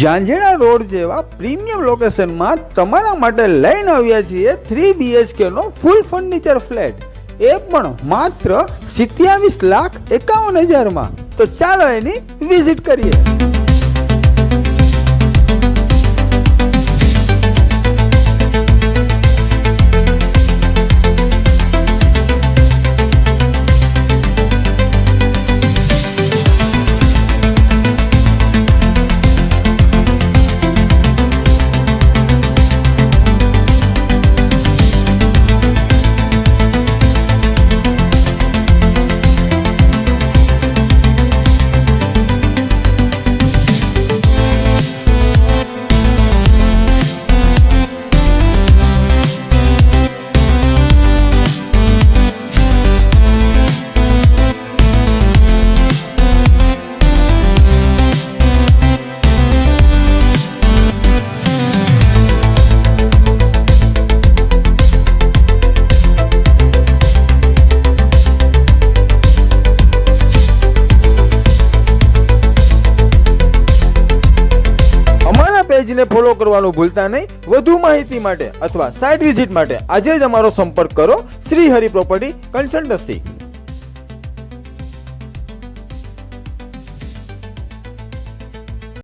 Jhanjheda road જેવા premium લોકેશનમાં તમારા માટે લઈને આવ્યા છીએ થ્રી બીએચકે નો ફૂલ ફર્નિચર ફ્લેટ એ પણ માત્ર સિત્યાવીસ લાખ એકાવન હજારમાં. તો ચાલો એની વિઝિટ કરીએ. પેજને ફોલો કરવાનું ભૂલતા નહીં. વધુ માહિતી માટે અથવા સાઇટ વિઝિટ માટે આજે જ અમારો સંપર્ક કરો. Shri Hari property consultancy